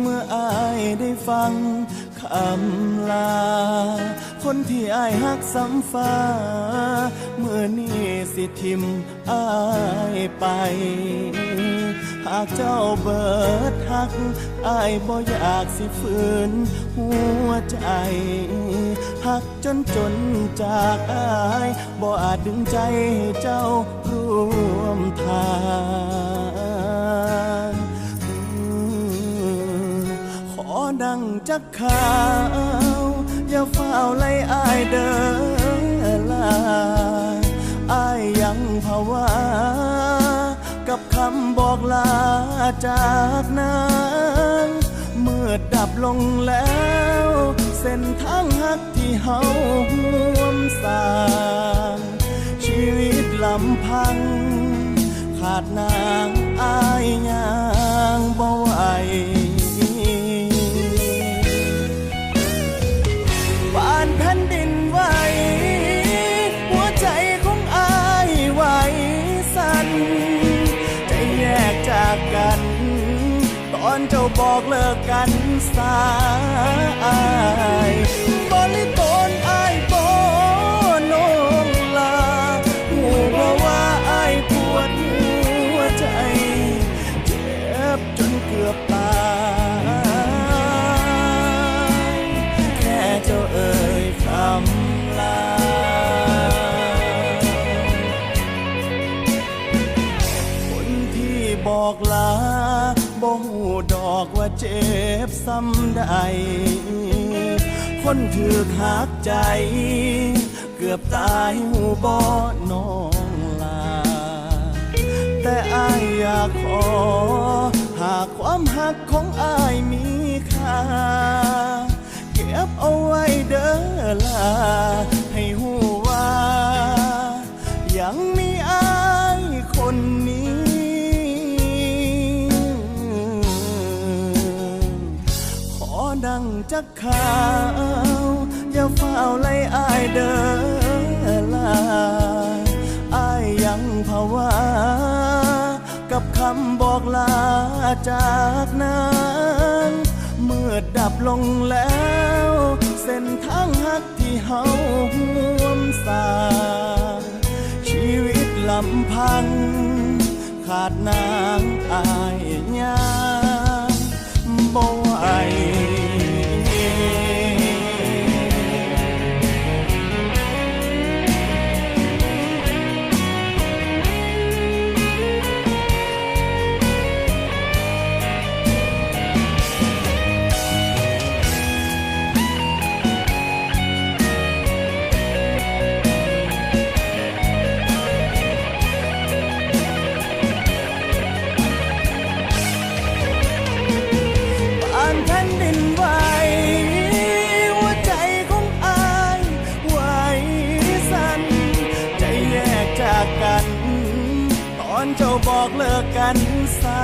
เมื่อไอได้ฟังคำลา คนที่อายหักสำฟ้า เมื่อนี้สิทิมอายไป หากเจ้าเบิดหักอายบ่อยากสิฝืนหัวใจหักจนจนจากอายบ่อาจดึงใจให้เจ้าร่วมทาง ดังจักข่าวอย่าเฝ้าไล่อายเดินลาอายยังภาวากับคำบอกลาจากนางเมื่อดับลงแล้ว เส้นทางหักที่เฮาห่วมสร้างชีวิตลำพัง ขาดนางอายยางบ่ไหว อนเจ้าบอกเลิกกันสายบริโตนอายโปนงลาหูบ่ว่าอายปวดหัวใจ เจ็บจนเกือบตายแค่เจ้าเอ่ยคำลาคนที่บอกลา บ่หูดอกว่าเจ็บซ้ำใด คนถือหักใจ เกือบตายหูบ่น้องลา แต่อายอยากขอ หากความหักของอายมีค่า เก็บเอาไว้เด้อ จักข่าว อย่าเฝ้าไล่อายเด้อลาอายยังภาวากับคำบอกลาจากนางเมื่อดับลงแล้ว เส้นทางหักที่เฮาห่วมสาชีวิตลำพัง ขาดนางอาย เจ้าบอกเลิกกันซา